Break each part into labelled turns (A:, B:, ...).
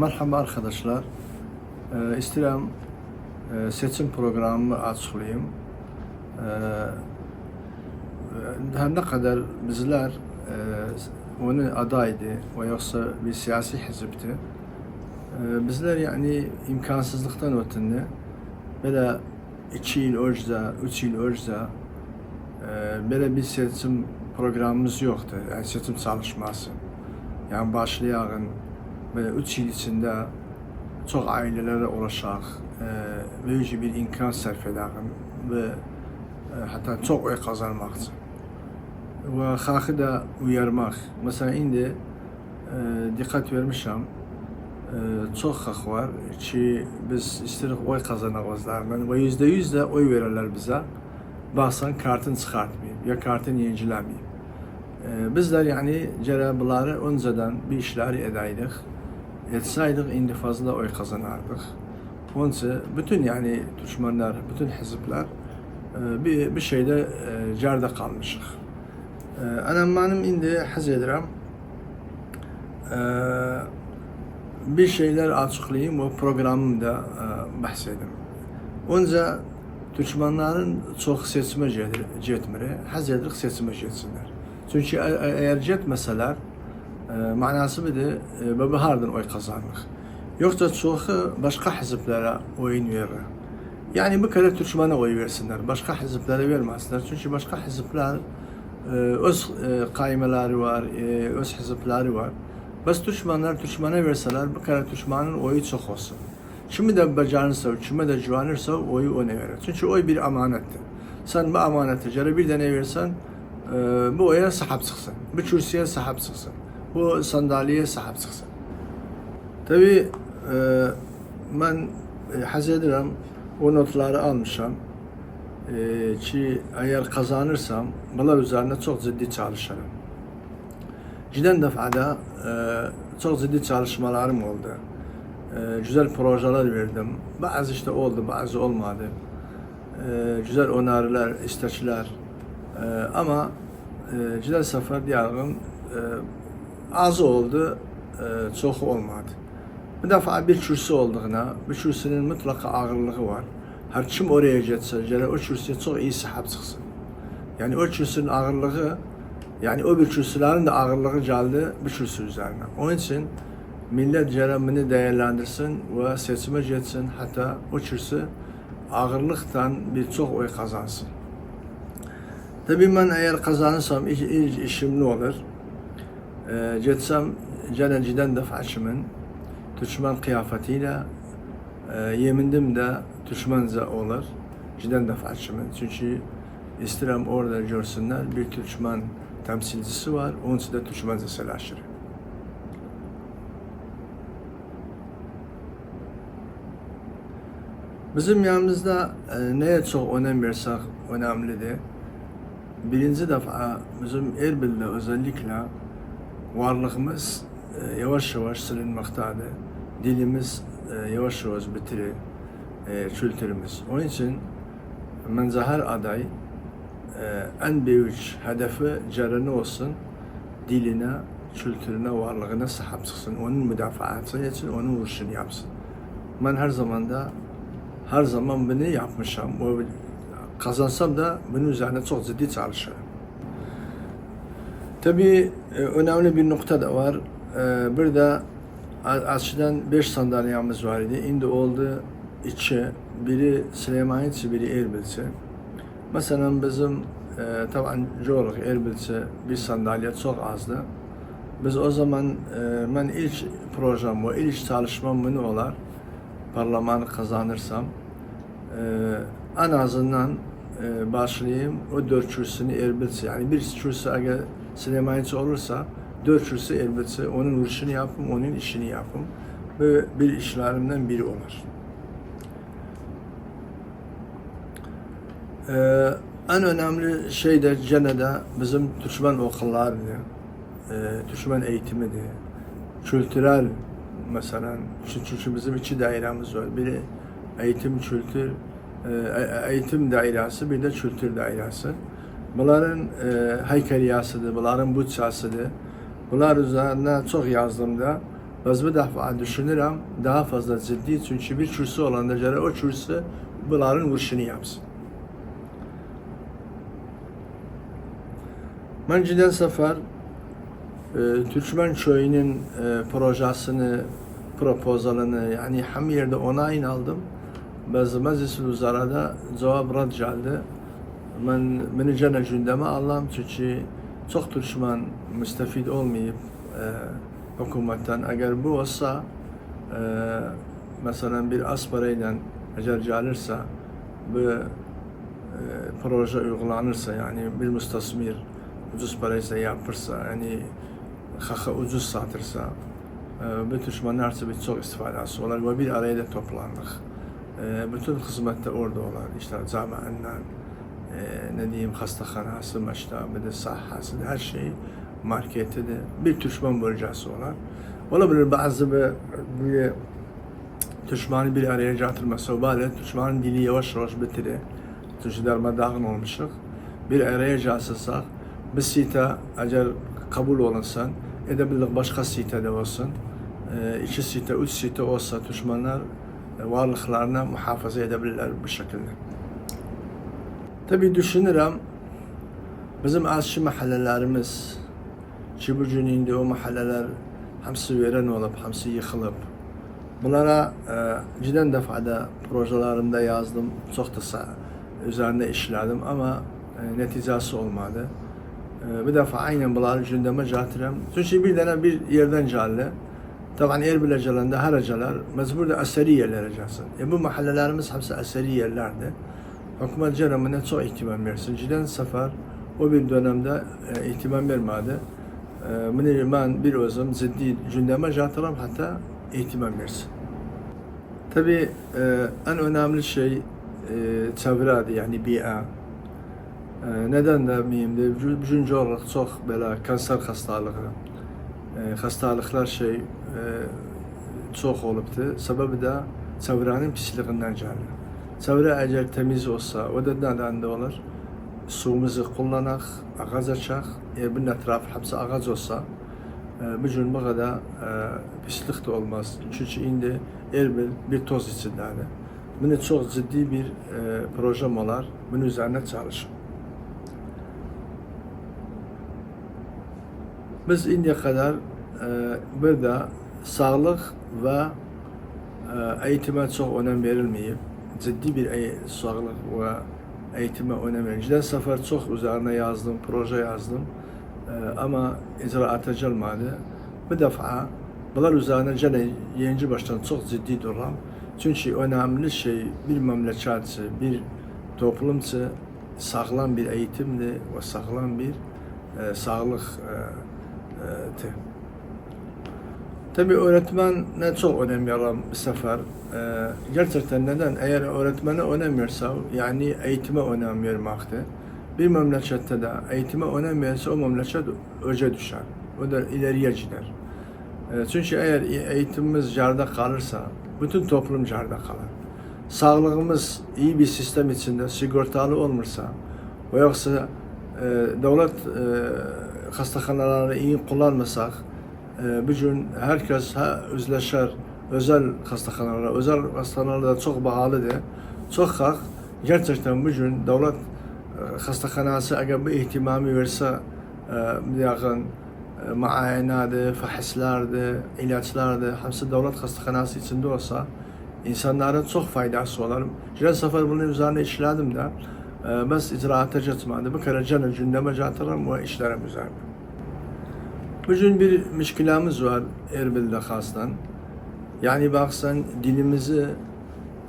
A: Merhaba arkadaşlar. Ee, istedim e, seçim programımı açıklayayım. Ee, her ne kadar bizler e, onun adaydı ve yoksa bir siyasi hizipti. Ee, bizler yani imkansızlıktan ötünde böyle iki yıl önce, üç yıl önce e, böyle bir seçim programımız yoktu. Yani seçim çalışması. Yani başlayan böyle üç yıl içinde çok ailelere ulaşaq, e, böyücü bir imkan sərf edəğim və e, hatta çox oy qazanmaq üçün. Və xalqı da uyarmaq. Məsələn, indi e, diqqət vermişəm, çox xalq var ki, biz istəyirik oy qazanaq özlərindən və yüzdə yüz də oy verərlər bizə. Baxsan kartın çıxartmayıb ya kartın yeniləməyib. Bizler yani gene bunları önceden bir işleri edaydık. Etsaydık indi fazla oy kazanardık. Onun için bütün yani düşmanlar, bütün hizipler e, bir, bir şeyde e, cerde kalmışık. E, Anam benim indi haz edirəm. Bir şeyler açıklayayım o programımda e, bahsedim. Önce düşmanların çok seçime getmir. Haz edirik. Çünkü e- e- eğer getməsələr, manası budur, e, və hardan oy qazanırıq. Yoxsa çoxu başqa hizblərə oyun verir. Yani bu kadar Türkmene oy versinler, başka hizblere vermezler. Çünkü başka hizbler e, öz e, kaymeleri var, e, öz hizbleri var. Bas Türkmenler Türkmene verseler bu kadar Türkmenin oyu çok olsun. Kimi de becerirse, kimi de güvenirse oyu ona verir. Çünkü oy bir amanettir. Sen bu amanete göre bir tane versen e, bu oya sahip çıksın. Bu kürsüye sahip çıksın. Bu sandalyeye sahip çıksın. Tabii e, ben e, haz edirəm, o notları almışam e, ki eğer kazanırsam bunlar üzerine çok ciddi çalışırım. Giden dəfədə e, çok ciddi çalışmalarım oldu. E, güzel projeler verdim. Bazı işte oldu, bazı olmadı. E, güzel öneriler, istekler. E, ama e, güzel sefer diyarım e, az oldu, e, olmadı. Bir defa bir kürsü olduğuna, bir kürsünün mutlaka ağırlığı var. Her kim oraya geçse, gene o kürsüye çok iyi sahip çıksın. Yani o kürsünün ağırlığı, yani o bir kürsülerin de ağırlığı geldi bu kürsü üzerine. Onun için millet ceremini değerlendirsin ve seçime geçsin. Hatta o kürsü ağırlıktan bir çok oy kazansın. Tabii ben eğer kazanırsam ilk, ilk işim ne olur? Ee, geçsem gene ciden defaçımın Türkmen kıyafetiyle yemindim de Türkmence olur. Ciden defaçımın. Çünkü isterim orada görsünler bir Türkmen temsilcisi var. Onun için de Türkmence selaşır. Bizim yanımızda e, neye çok önem versek önemlidir. Birinci defa bizim Erbil'de özellikle varlığımız e, yavaş yavaş silinmektedir. Dilimiz e, yavaş yavaş bitirir. E, kültürümüz. Onun için bence her aday e, en büyük hedefi cereni olsun. Diline, kültürüne, varlığına sahip çıksın. Onun müdafaası için onun vuruşunu yapsın. Ben her zaman da her zaman bunu yapmışam. O kazansam da bunun üzerine çok ciddi çalışırım. Tabii e, önemli bir nokta da var. E, burada açıdan 5 sandalyemiz var idi. Şimdi oldu iki. Biri Süleymaniye, biri Erbil'si. Mesela bizim e, taban coğrafya Erbil'si bir sandalye çok azdı. Biz o zaman e, ben ilk projem bu, ilk çalışmam bunu olar. Parlamento kazanırsam e, en azından e, başlayayım o dört kürsünü Erbil'si. Yani bir kürsü eğer Süleymaniye olursa kürsü Erbil'si. Onun vuruşunu yapım, onun işini yapım. Ve bir işlerimden biri olur. Ee, en önemli şey de gene de bizim Türkmen okullardı. Ee, Türkmen eğitimidir. Kültürel mesela çünkü bizim iki dairemiz var. Biri eğitim kültür e, eğitim dairesi bir de kültür dairesi. Bunların e, heykeliyasıdır, bunların bütçesidir. Bunlar üzerine çok yazdığımda Biz bu defa düşünürüm daha fazla ciddi çünkü bir kürsü olanda göre o kürsü bunların vuruşunu yapsın. Ben cidden sefer e, Türkmen köyünün e, projesini, propozalını yani hem yerde onayını aldım. Bazı meclis uzarada cevap rad geldi. Ben beni gene gündeme aldım çünkü çok Türkmen müstefid olmayıp e, hükümetten eğer bu olsa e, mesela bir az parayla eğer gelirse bu e, proje uygulanırsa yani bir müstasmir ucuz paraysa yapırsa yani haka ucuz satırsa e, bu düşmanlar tabii çok istifadesi olur ve bir araya da toplandık. E, bütün hizmette orada olan işte camiandan e, ne diyeyim hastahanası, meştabı da sahhası da her şey marketi de bir düşman bölgesi olan. Olabilir bazı bir, bir düşmanı bir araya getirmesi böyle düşmanın dili yavaş yavaş bitirir. Çünkü darmadağın olmuşuz. Bir araya gelsesak bir site eğer kabul olunsan edebilir başka site de olsun. E, iki site, üç site olsa düşmanlar e, varlıklarını muhafaza edebilirler bu şekilde. Tabi düşünürüm bizim aşı mahallelerimiz ki bu gününde o mahalleler hamsi veren olup, hamsi yıkılıp bunlara e, cidden defada projelerimde yazdım. Çok da üzerinde işledim ama e, neticesi olmadı. E, bir defa aynen bunları gündeme getirem. Çünkü bir tane bir yerden geldi. Tabii Erbil'e gelende her aceler mecbur da eseri yerlere gelsin. E, bu mahallelerimiz hepsi eseri yerlerdi. Hükümet cenemine çok ihtimam versin. Cidden sefer o bir dönemde e, ihtimam vermedi. E, ben bir özüm ciddi gündeme getirem hatta ihtimam versin. Tabii e, en önemli şey e, yani bi'a. E, neden de miyim de üçüncü olarak çok böyle kanser hastalığı, e, hastalıklar şey e, çok olubdu. Sebebi de çevrenin pisliğinden geldi. Çevre eğer temiz olsa, o da neden de olur? Suyumuzu kullanak, ağaç açak, eğer bunun etrafı hepsi ağaç olsa, e, bu gün bu kadar e, pislik de olmaz. Çünkü şimdi Erbil bir toz içindedir. Bunu çok ciddi bir e, projem olar. Bunun üzerine çalışın. Biz indiye kadar burada sağlık ve eğitime çok önem verilmeyip ciddi bir e- sağlık ve eğitime önem verin. Cidden sefer çok üzerine yazdım, proje yazdım e, ama icraata gelmedi. Bu defa bunlar üzerine gene yeni baştan çok ciddi duram. Çünkü önemli şey bir memleketçi, bir toplumçu sağlam bir eğitimdi ve sağlam bir e, sağlık e, e. Tabii öğretmene çok önem veren bir sefer. Ee, gerçekten neden? Eğer öğretmene önem verse, yani eğitime önem vermekte. Bir memlekette de eğitime önem verirse o memleket öce düşer. O da ileriye gider. Ee, çünkü eğer eğitimimiz carda kalırsa, bütün toplum carda kalır. Sağlığımız iyi bir sistem içinde sigortalı olmursa, yoksa e, devlet e, hastaneleri iyi kullanmasak, e, bugün herkes ha, özleşer, özel hastaneler, özel hastaneler çok pahalıdır. Çok hak. Gerçekten bugün devlet e, hastahanası eğer bu ihtimamı verse, e, yakın e, muayenadı, fahislerdi, ilaçlardı, hepsi devlet hastahanası içinde olsa insanların çok faydası olur. Geçen sefer bunun üzerine işledim de, e, bes icraata geçmedi. Bir kere canı gündeme getiririm ve işlerim üzerine. Bugün bir müşkilamiz var Erbil'de hastan. Yani baksan dilimizi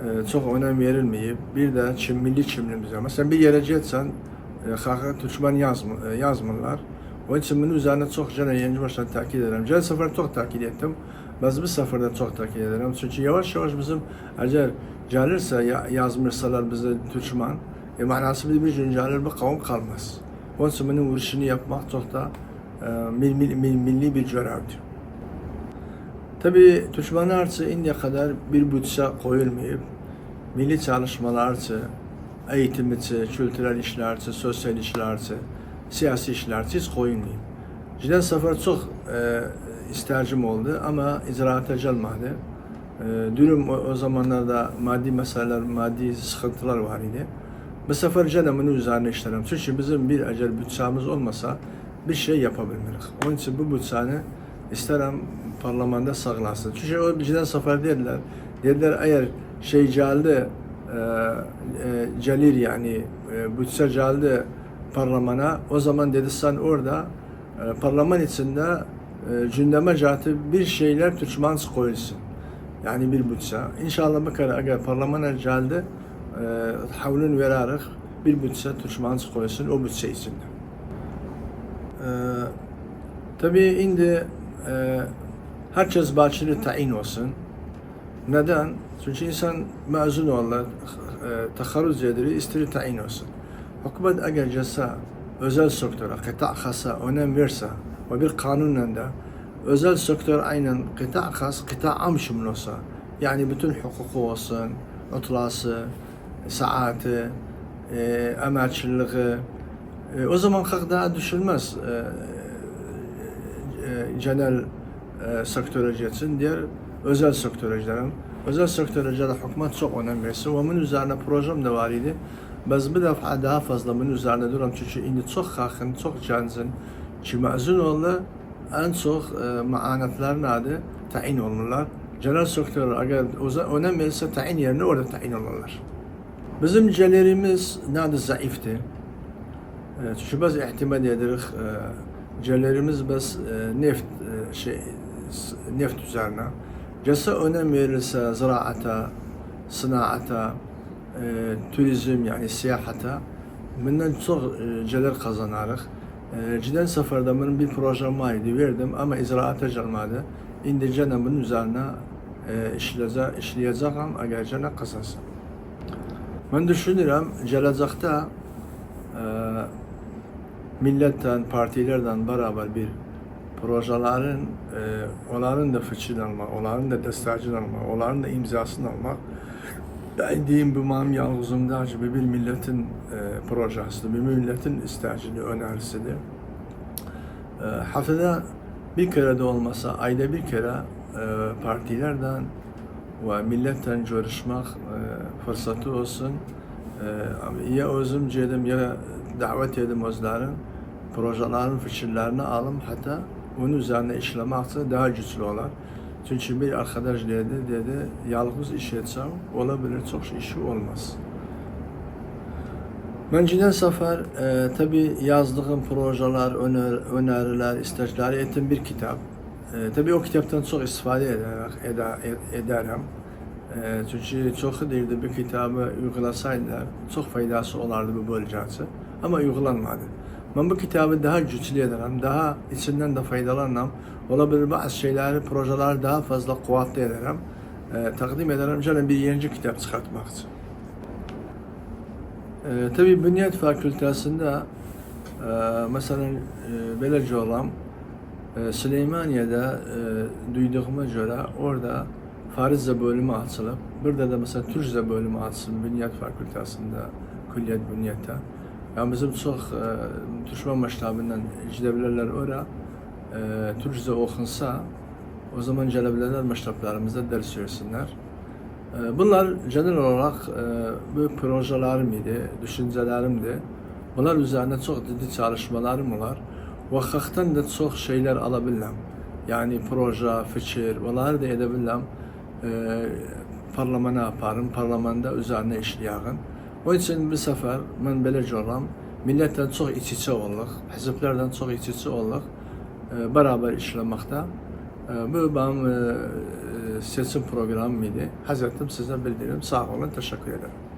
A: e, çok önem verilmeyip bir de çim, milli kimliğimize. Mesela bir yere gitsen e, Türkmen yazmı, e, yazmırlar. Onun için bunun üzerine çok gene yeni baştan takip ederim. Geçen sefer çok takip ettim. Biz bu seferde çok takip ederim. Çünkü yavaş yavaş bizim eğer gelirse ya, yazmırsalar bize Türkmen, e, manası bir gün gelir bir kavim kalmaz. Onun için bunun vuruşunu yapmak çok da e, mil, milli bir görevdir. Tabii Türkmenler için indiye kadar bir bütçe koyulmayıp milli çalışmalar için, eğitim için, kültürel işler için, sosyal işler için, siyasi işler için hiç koyulmayıp. Cidden sefer çok e, istercim oldu ama icraata gelmedi. E, durum o, o zamanlarda maddi meseleler, maddi sıkıntılar var idi. Bu sefer gene bunun üzerine işlerim. Çünkü bizim bir acel bütçemiz olmasa bir şey yapabilmeyiz. Onun için bu bütçeni isterim parlamenda saklasın. Çünkü o bizden sefer dediler. Dediler eğer şey geldi e, e, yani e, bütçe geldi parlamena o zaman dedi sen orada e, parlaman içinde e, gündeme catı bir şeyler Türkmen koyulsun. Yani bir bütçe. İnşallah bu kadar eğer parlamena geldi e, havlun vererek bir bütçe Türkmen koyulsun o bütçe içinde. E, tabii şimdi e, herkes bahçeli tayin olsun. Neden? Çünkü insan mezun olur, e, taharruz edir, ister tayin olsun. Hükümet eğer cesa özel sektöre, kıta hasa önem verse ve bir kanunla da özel sektör aynen kıta has, kıta am şumul olsa, yani bütün hukuku olsun, otlası, saati, e, emelçiliği, e, o zaman hak daha düşülmez. E, e, genel e, sektöre geçsin, diğer özel sektöre gidelim. Özel sektöre de hükümet çok önem versin ve bunun üzerine projem de var idi. Biz bir defa daha fazla bunun üzerine duram çünkü şimdi çok hakın, çok cansın. Ki mezun oldu, en çok e, maanetler nerede? Tayin olmalılar. Genel sektör eğer önem verirse tayin yerine orada tayin olmalılar. Bizim celerimiz nerede zayıftı? E, Çünkü biz ihtimal ederiz e, celerimiz biz e, neft e, şey neft üzerine. Cesa önem verilse ziraata, sanaata, e, turizm yani siyahata bundan çok celer kazanarız. Ciden seferde benim bir projem vardı verdim ama icraata gelmedi. İndi gene bunun üzerine işleyeceğim, işleyeceğim eğer gene kazansam. Ben düşünürüm gelecekte milletten, partilerden beraber bir projelerin e, onların da fikrini almak, onların da destekini almak, onların da imzasını almak ben diyeyim bu benim yalnızımda gibi bir milletin e, projesidir, bir milletin istəyicini, önerisidir. E, haftada bir kere de olmasa ayda bir kere e, partilerden ve milletten görüşmek e, fırsatı olsun. E, ya özüm cedim ya davet edim özlerin projelerin fikirlerini alım hatta onun üzerine işlemekse daha güçlü olur. Çünkü bir arkadaş dedi, dedi yalnız iş etsem olabilir çok işi olmaz. Ben cidden sefer e, tabi yazdığım projeler, öner, öneriler, istekler ettim bir kitap. E, tabi o kitaptan çok istifade ederek, eder, ederim. E, çünkü çok değildi bir kitabı uygulasaydılar çok faydası olardı bu bölgesi. Ama uygulanmadı. Ben bu kitabı daha güçlü ederim, daha içinden de faydalanırım. Olabilir bazı şeyleri, projeleri daha fazla kuvvetli ederim. E, takdim ederim canım bir yeni kitap çıkartmak için. E, tabii Bünyet Fakültesinde e, mesela e, böylece olan e, Süleymaniye'de e, duyduğuma göre orada Farizce bölümü açılıp, burada da mesela Türkçe bölümü açılıb Bünyet Fakültesinde, Külliyet Bünyet'te. Yani bizim çok e, Türkmen məktəbindən gidebilirler ora. E, Türkçe okunsa, o zaman gelebilirler məktəblərimizdə ders görsünlər. E, Bunlar genel olarak e, bu projelerim idi, düşüncelerimdi. Bunlar üzerine çok ciddi çalışmalarım var. Ve halktan da çok şeyler alabilirim. Yani proje, fikir, bunları da edebilirim. E, parlamena yaparım, parlamenda üzerine işleyərim. O için bir sefer ben beləcə olam, millətlə çox iç-içə olduq, hizblərdən çox iç-içə olduq, e, beraber işleməkdə. E, Bu benim e, seçim programım idi. Həzrətim sizə bildirim. Sağ olun, təşəkkür ederim.